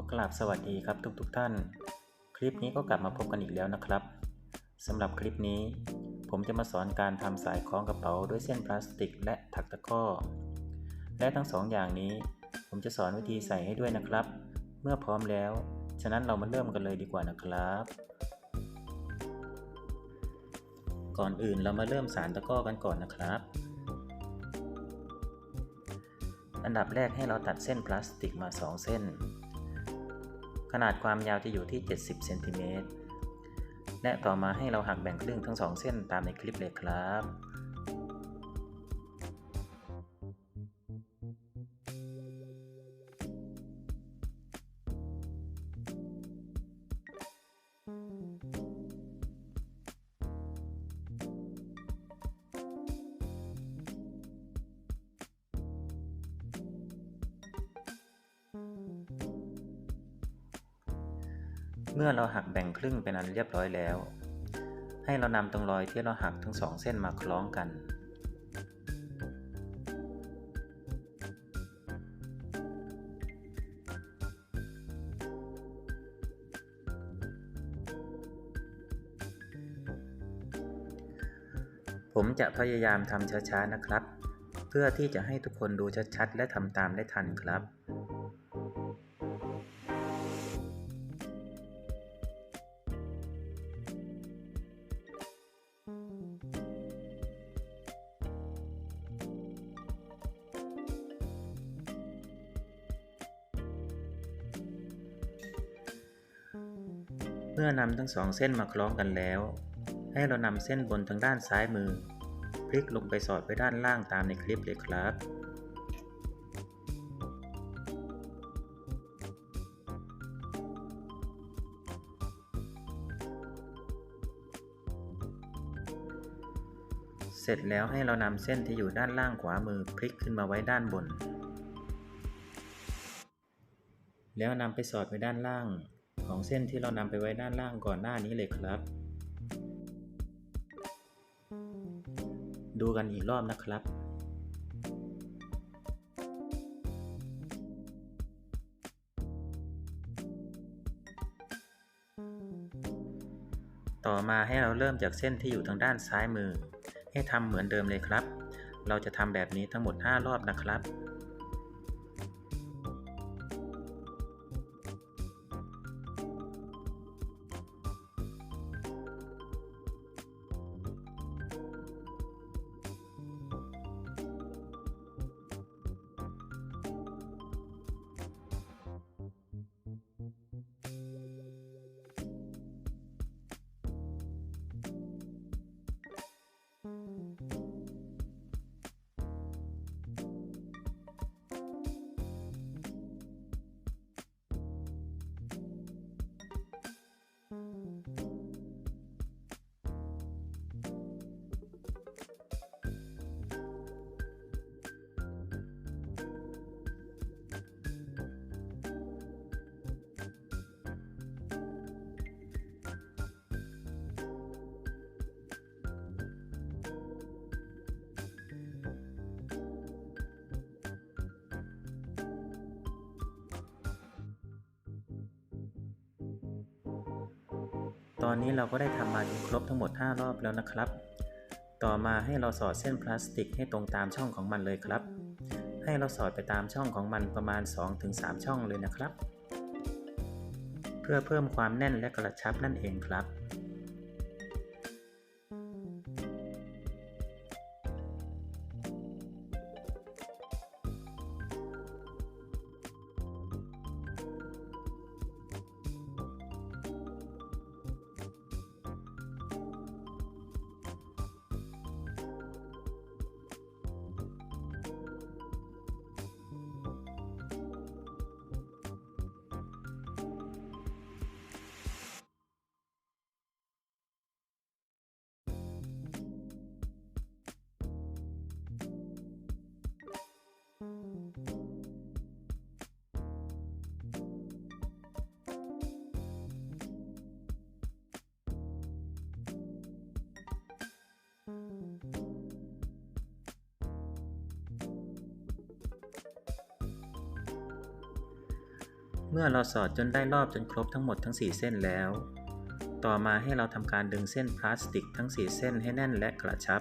อกราบสวัสดีครับทุกๆทท่าน คลิปนี้ก็กลับมาพบกันอีกแล้วนะครับสำหรับคลิปนี้ ผมจะมาสอนการทำสายคล้องกระเป๋าด้วยเส้นพลาสติก และถักตะก้อ และทั้งสองอย่างนี้ ผมจะสอนวิธีใส่ให้ด้วยนะครับ เมื่อพร้อมแล้ว ฉะนั้นเรามาเริ่มกันเลยดีกว่านะครับ ก่อนอื่นเรามาเริ่มสารตะก้อกันก่อนนะครับ อันดับแรกให้เราตัดเส้นพลาสติกมา 2 เส้น ขนาดความยาวจะอยู่ที่ 70เซนติเมตรและต่อมาให้เราหักแบ่งครึ่งทั้ง 2 เส้นตามในคลิปเลยครับ เมื่อเราหักแบ่งครึ่งเป็นอันเรียบร้อยแล้ว ให้เรานำตรงรอยที่เราหักทั้งสองเส้นมาคล้องกัน ผมจะพยายามทำช้าๆนะครับ เพื่อที่จะให้ทุกคนดูชัดๆ และทำตามได้ทันครับ มื่อนำทั้งสองเส้นมาคล้องกันแล้ว ให้เรานำเส้นบนทางด้านซ้ายมือ พลิกลงไปสอดไปด้านล่างตามในคลิปเลยครับเสร็จแล้วให้เรานำเส้นที่อยู่ด้านล่างขวามือพลิกขึ้นมาไว้ด้านบน แล้วนำไปสอดไว้ด้านล่าง ของเส้นที่เรานำไปไว้ด้านล่างก่อนหน้านี้เลยครับ ดูกันอีกรอบนะครับต่อมาให้เราเริ่มจากเส้นที่อยู่ทางด้านซ้ายมือ ให้ทำเหมือนเดิมเลยครับ เราจะทำแบบนี้ทั้งหมด 5 รอบนะครับ อนนี้เราก็ได้ทำมาจนครบทั้งหมด 5 รอบแล้วนะครับ ต่อมาให้เราสอดเส้นพลาสติกให้ตรงตามช่องของมันเลยครับ ให้เราสอดไปตามช่องของมันประมาณ 2-3 ช่องเลยนะครับ เพื่อเพิ่มความแน่นและกระชับนั่นเองครับ เมื่อเราสอดจนได้รอบจนครบทั้งหมดทั้ง 4 เส้นแล้ว ต่อมาให้เราทำการดึงเส้นพลาสติกทั้ง 4 เส้นให้แน่นและกระชับ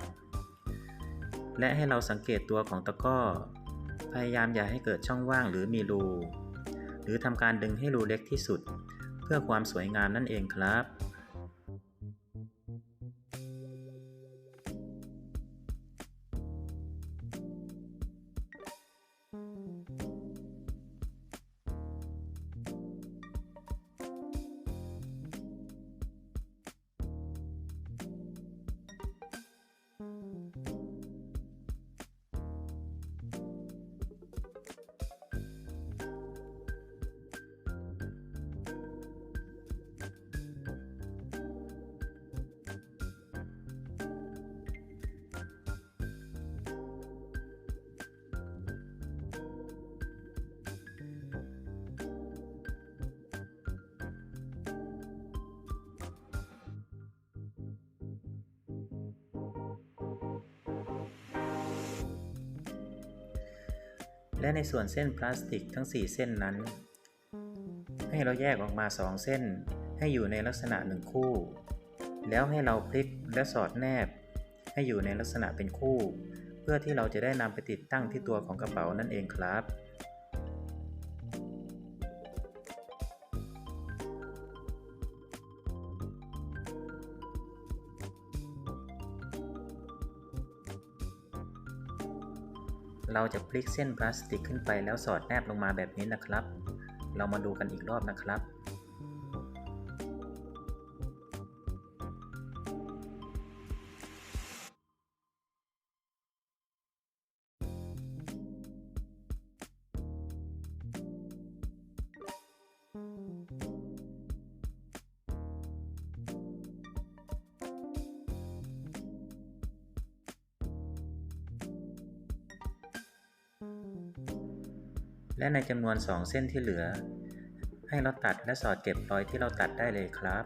และให้เราสังเกตตัวของตะก้อ พยายามอย่าให้เกิดช่องว่างหรือมีรู หรือทำการดึงให้รูเล็กที่สุด เพื่อความสวยงามนั่นเองครับ และในส่วนเส้นพลาสติกทั้ง 4 เส้นนั้น ให้เราแยกออกมา 2 เส้น ให้อยู่ในลักษณะ 1 คู่ แล้วให้เราพลิกและสอดแนบ ให้อยู่ในลักษณะเป็นคู่ เพื่อที่เราจะได้นำไปติดตั้งที่ตัวของกระเป๋านั่นเองครับ เราจะพลิกเส้นพลาสติกขึ้นไปแล้วสอดแนบลงมาแบบนี้นะครับ เรามาดูกันอีกรอบนะครับ และในจำนวน 2 เส้นที่เหลือ ให้เราตัดและสอดเก็บรอยที่เราตัดได้เลยครับ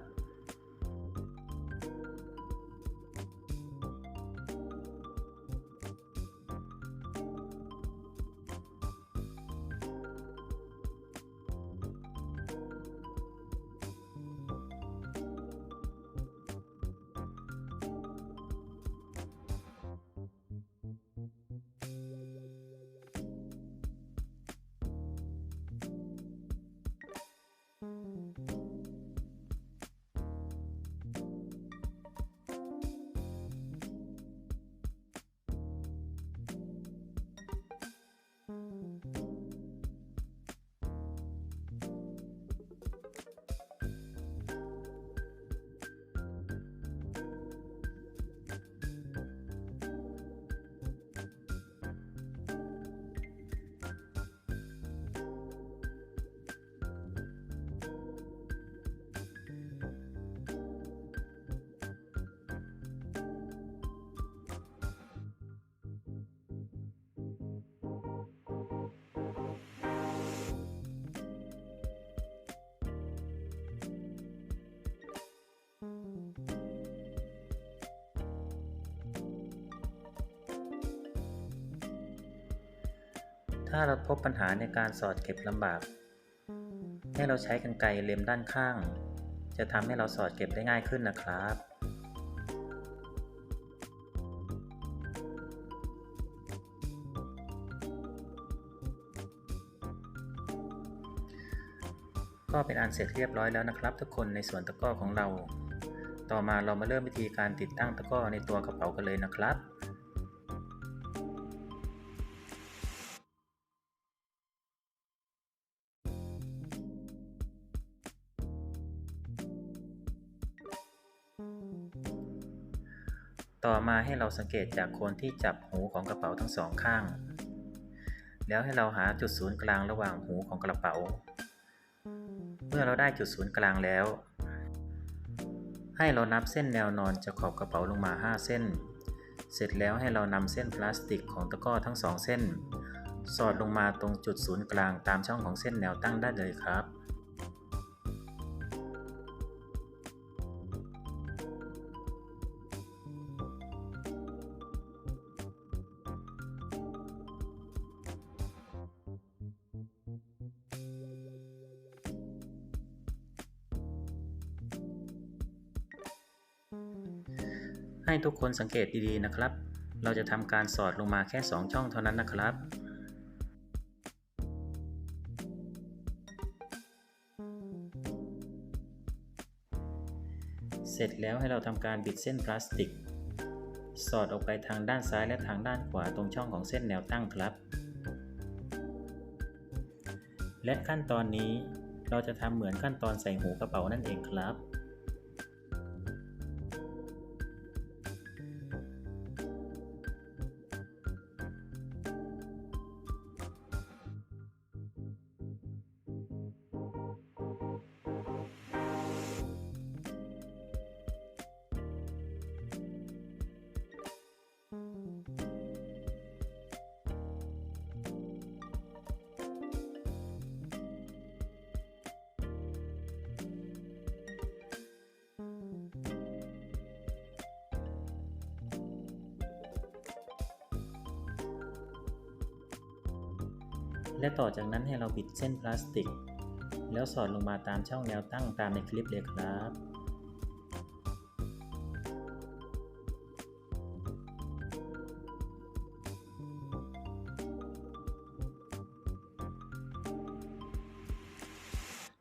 ถ้าเราพบปัญหาในการสอดเก็บลำบาก ให้เราใช้กรรไกรเล็มด้านข้าง จะทำให้เราสอดเก็บได้ง่ายขึ้นนะครับ ก็เป็นอันเสร็จเรียบร้อยแล้วนะครับ ทุกคนในส่วนตะกร้อของเรา ต่อมาเรามาเริ่มวิธีการติดตั้งตะกร้อในตัวกระเป๋ากันเลยนะครับ มาให้เราสังเกตจากคนที่จับหูของกระเป๋าทั้งสองข้าง แล้วให้เราหาจุดศูนย์กลางระหว่างหูของกระเป๋า เมื่อเราได้จุดศูนย์กลางแล้ว ให้เรานับเส้นแนวนอนจากขอบกระเป๋าลงมา 5 เส้น เสร็จแล้วให้เรานำเส้นพลาสติกของตะกร้อทั้งสองเส้น สอดลงมาตรงจุดศูนย์กลางตามช่องของเส้นแนวตั้งได้เลยครับ ให้ทุกคนสังเกตดีๆนะครับ เราจะทำการสอดลงมาแค่ 2 ช่องเท่านั้นนะครับเสร็จแล้วให้เราทำการบิดเส้นพลาสติก สอดออกไปทางด้านซ้ายและทางด้านขวาตรงช่องของเส้นแนวตั้งครับ และขั้นตอนนี้เราจะทำเหมือนขั้นตอนใส่หูกระเป๋านั่นเองครับ และต่อจากนั้นให้เราบิดเส้นพลาสติก แล้วสอดลงมาตามช่องแนวตั้งตามในคลิปเลยครับ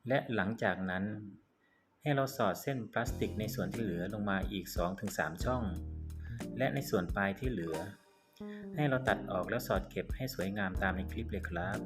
และหลังจากนั้น ให้เราสอดเส้นพลาสติกในส่วนที่เหลือลงมาอีก 2-3 ช่อง และในส่วนปลายที่เหลือ ให้เราตัดออกแล้วสอดเก็บให้สวยงามตามในคลิปเลยครับ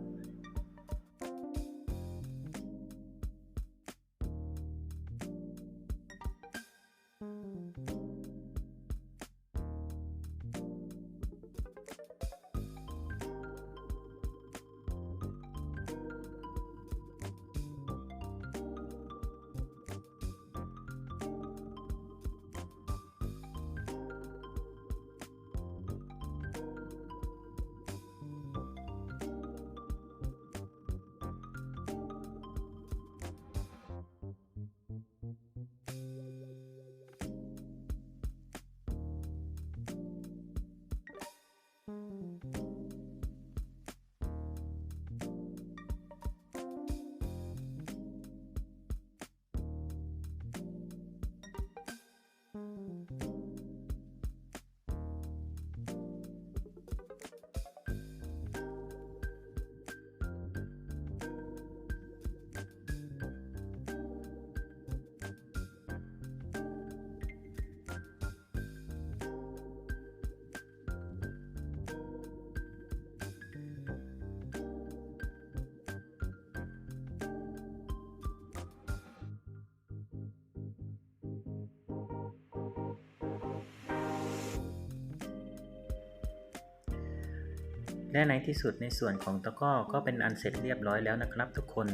และในที่สุดในส่วนของตะก้อก็เป็นอันเสร็จเรียบร้อยแล้วนะครับทุกคน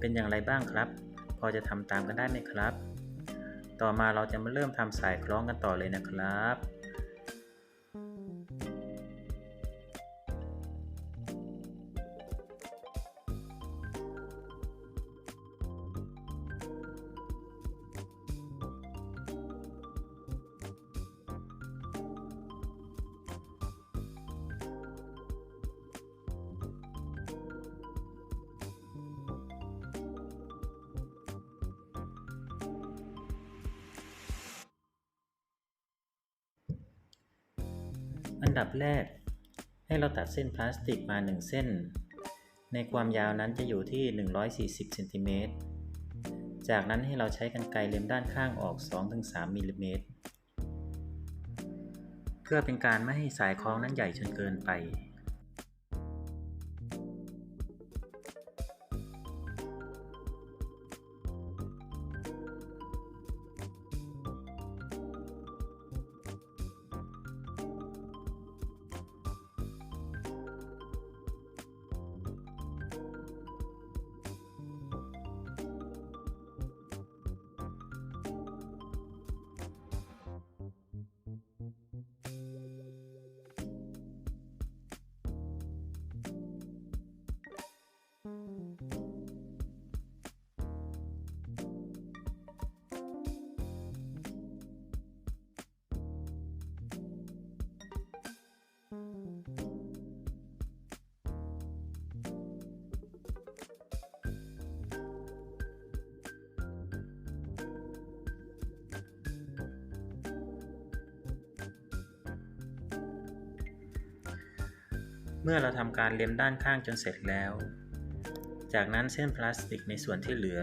เป็นอย่างไรบ้างครับ พอจะทำตามกันได้ไหมครับ ต่อมาเราจะมาเริ่มทำสายคล้องกันต่อเลยนะครับ อันดับแรก ให้เราตัดเส้นพลาสติกมา 1 เส้น ในความยาวนั้นจะอยู่ที่ 140เซนติเมตรจากนั้นให้เราใช้กรรไกรเล็มด้านข้างออก 2-3มิลลิเมตรเพื่อเป็นการไม่ให้สายคล้องนั้นใหญ่จนเกินไป เมื่อเราทำการเล็มด้านข้างจนเสร็จแล้ว จากนั้นเส้นพลาสติกในส่วนที่เหลือ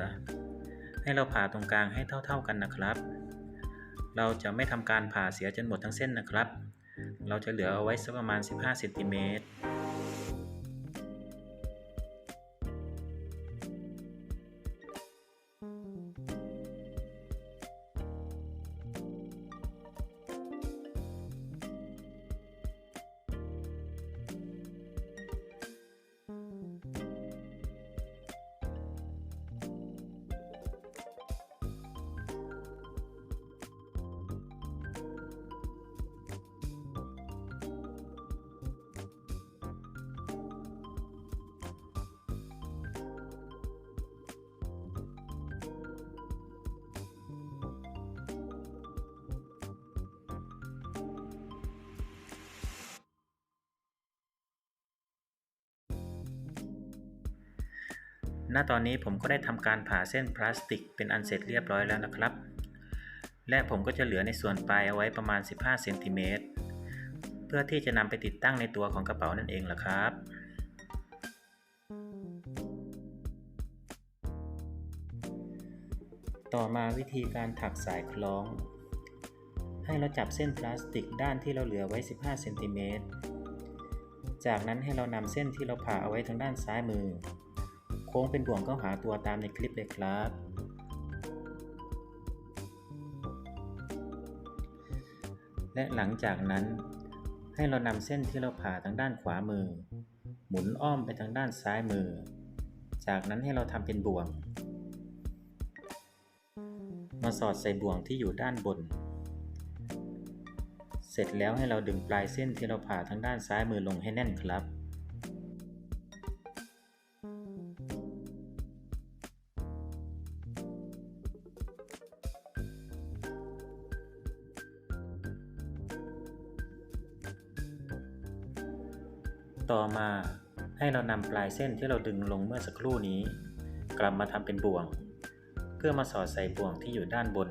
ให้เราผ่าตรงกลางให้เท่า ๆกันนะครับ เราจะไม่ทำการผ่าเสียจนหมดทั้งเส้นนะครับ เราจะเหลือเอาไว้สักประมาณ 15 เซนติเมตร ณตอนนี้ผมก็ได้ทำการผ่าเส้นพลาสติกเป็นอันเสร็จเรียบร้อยแล้วนะครับ และผมก็จะเหลือในส่วนปลายเอาไว้ประมาณ 15เซนติเมตรเพื่อที่จะนำไปติดตั้งในตัวของกระเป๋านั่นเองล่ะครับต่อมาวิธีการถักสายคล้อง ให้เราจับเส้นพลาสติกด้านที่เราเหลือไว้ 15เซนติเมตร จากนั้นให้เรานำเส้นที่เราผ่าเอาไว้ทางด้านซ้ายมือ ค้งเป็นบ่วงเข้าหาตัวตามในคลิปเลยครับ และหลังจากนั้นให้เรานำเส้นที่เราผ่าทางด้านขวามือ หมุนอ้อมไปทางด้านซ้ายมือ จากนั้นให้เราทำเป็นบ่วง มาสอดใส่บ่วงที่อยู่ด้านบน เสร็จแล้วให้เราดึงปลายเส้นที่เราผ่าทางด้านซ้ายมือลงให้แน่นครับ เรานำปลายเส้นที่เราดึงลงเมื่อสักครู่นี้ กลับมาทำเป็นบ่วง เพื่อมาสอดใส่บ่วงที่อยู่ด้านบน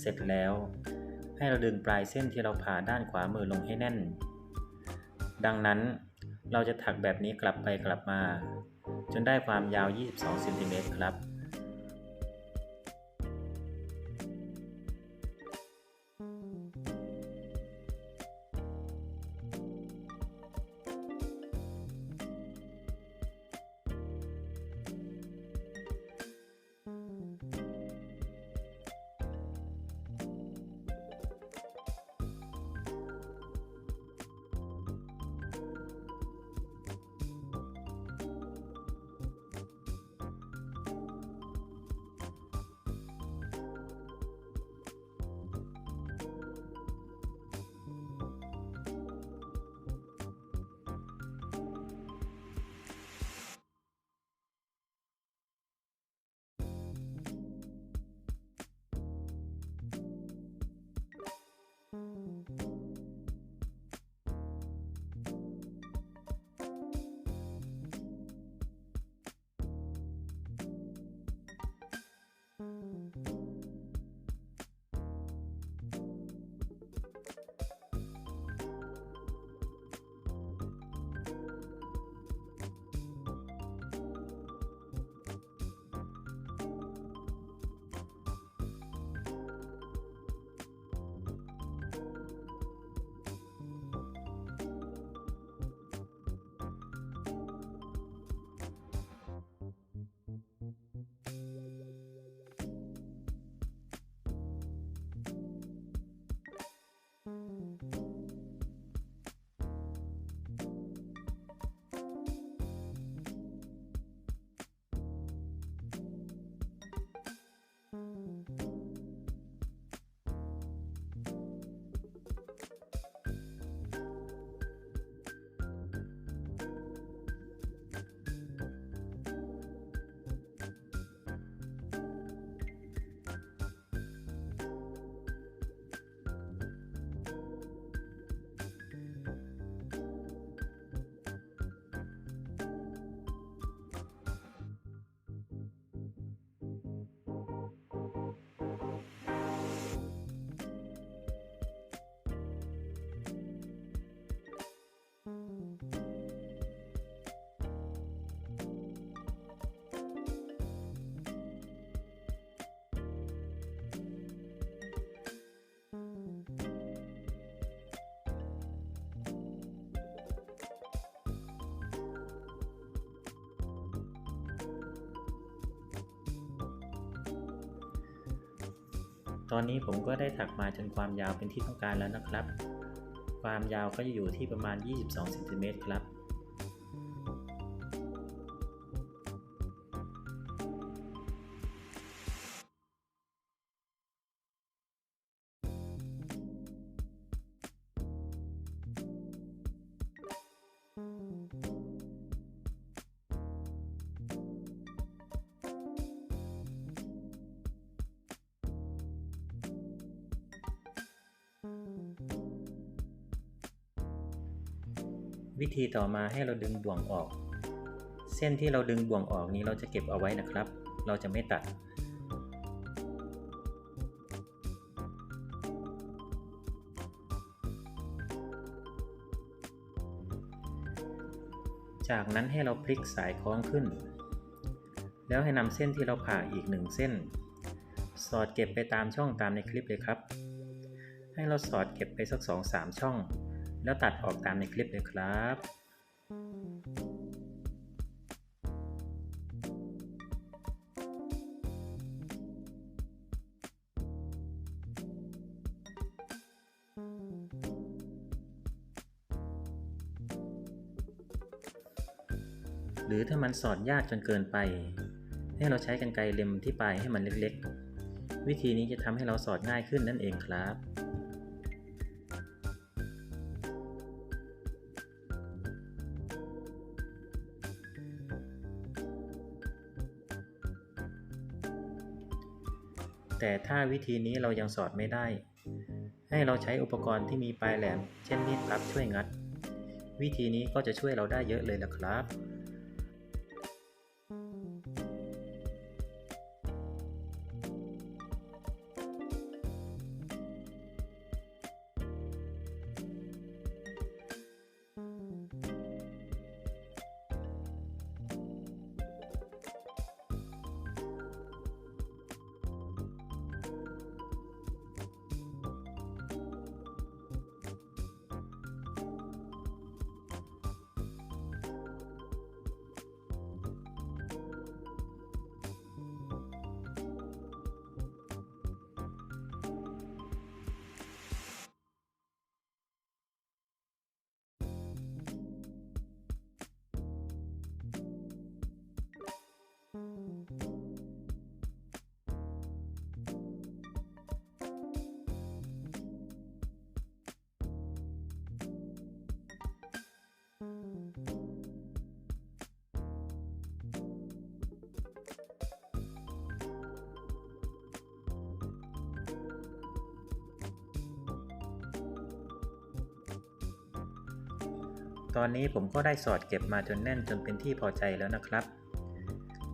เสร็จแล้ว ให้เราดึงปลายเส้นที่เราผ่าด้านขวามือลงให้แน่น ดังนั้นเราจะถักแบบนี้กลับไปกลับมา จนได้ความยาว 22เซนติเมตรครับ ตอนนี้ผมก็ได้ถักมาจนความยาวเป็นที่ต้องการแล้วนะครับ ความยาวก็จะอยู่ที่ประมาณ 22เซนติเมตรครับ ธีต่อมาให้เราดึงบ่วงออก เส้นที่เราดึงบ่วงออกนี้เราจะเก็บเอาไว้นะครับ เราจะไม่ตัด จากนั้นให้เราพลิกสายคล้องขึ้น แล้วให้นำเส้นที่เราผ่าอีกหนึ่งเส้น สอดเก็บไปตามช่องตามในคลิปเลยครับ ให้เราสอดเก็บไปสักสองสามช่อง แล้วตัดออกตามในคลิปเลยครับ หรือถ้ามันสอดยากจนเกินไป ให้เราใช้กรรไกรเล็มที่ปลายให้มันเล็กๆ วิธีนี้จะทำให้เราสอดง่ายขึ้นนั่นเองครับ แต่ถ้าวิธีนี้เรายังสอดไม่ได้ ให้เราใช้อุปกรณ์ที่มีปลายแหลม เช่นมีดพับช่วยงัด วิธีนี้ก็จะช่วยเราได้เยอะเลยนะครับ ตอนนี้ผมก็ได้สอดเก็บมาจนแน่นจนเป็นที่พอใจแล้วนะครับ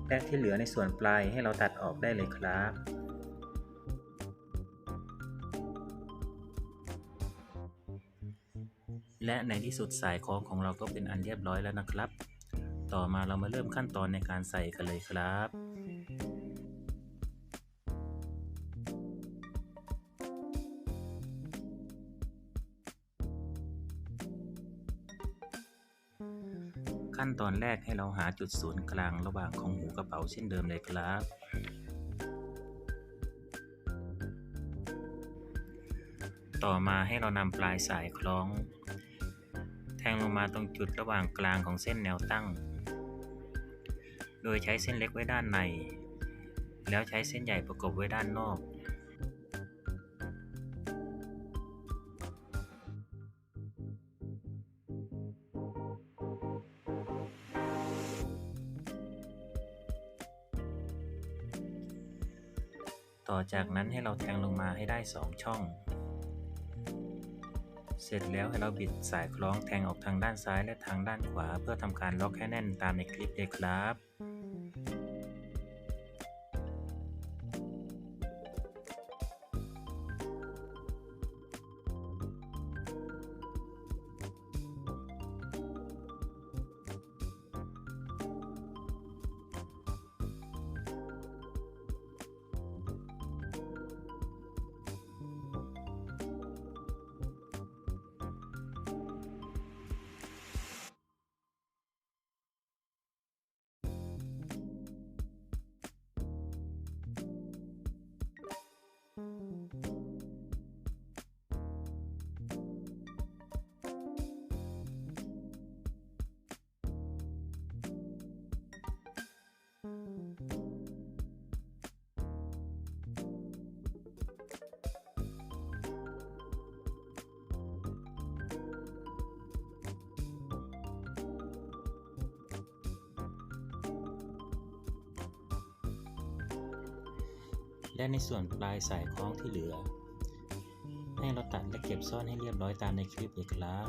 และที่เหลือในส่วนปลายให้เราตัดออกได้เลยครับและในที่สุดสายคล้องของเราก็เป็นอันเรียบร้อยแล้วนะครับ ต่อมาเรามาเริ่มขั้นตอนในการใส่กันเลยครับ ขั้นตอนแรกให้เราหาจุดศูนย์กลางระหว่างของหูกระเป๋าเช่นเดิมเลยครับ ต่อมาให้เรานำปลายสายคล้อง แทงลงมาตรงจุดระหว่างกลางของเส้นแนวตั้ง โดยใช้เส้นเล็กไว้ด้านใน แล้วใช้เส้นใหญ่ประกบไว้ด้านนอก จากนั้นให้เราแทงลงมาให้ได้ 2 ช่อง เสร็จแล้วให้เราบิดสายคล้องแทงออกทางด้านซ้ายและทางด้านขวา เพื่อทำการล็อกให้แน่นตามในคลิปเลยครับ และในส่วนปลายสายคล้องที่เหลือ ให้เราตัดและเก็บซ่อนให้เรียบร้อยตามในคลิปเลยครับ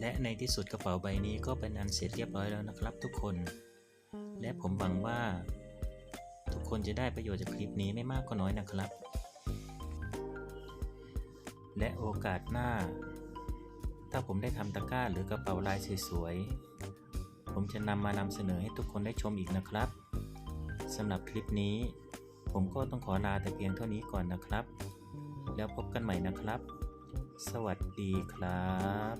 และในที่สุดกระเป๋าใบนี้ก็เป็นอันเสร็จเรียบร้อยแล้วนะครับทุกคน และผมหวังว่า ทุกคนจะได้ประโยชน์จากคลิปนี้ไม่มากก็น้อยนะครับ และโอกาสหน้า ถ้าผมได้ทำตะกร้าหรือกระเป๋าลายสวยๆ ผมจะนำมานำเสนอให้ทุกคนได้ชมอีกนะครับสำหรับคลิปนี้ ผมก็ต้องขอลาแต่เพียงเท่านี้ก่อนนะครับ แล้วพบกันใหม่นะครับ สวัสดีครับ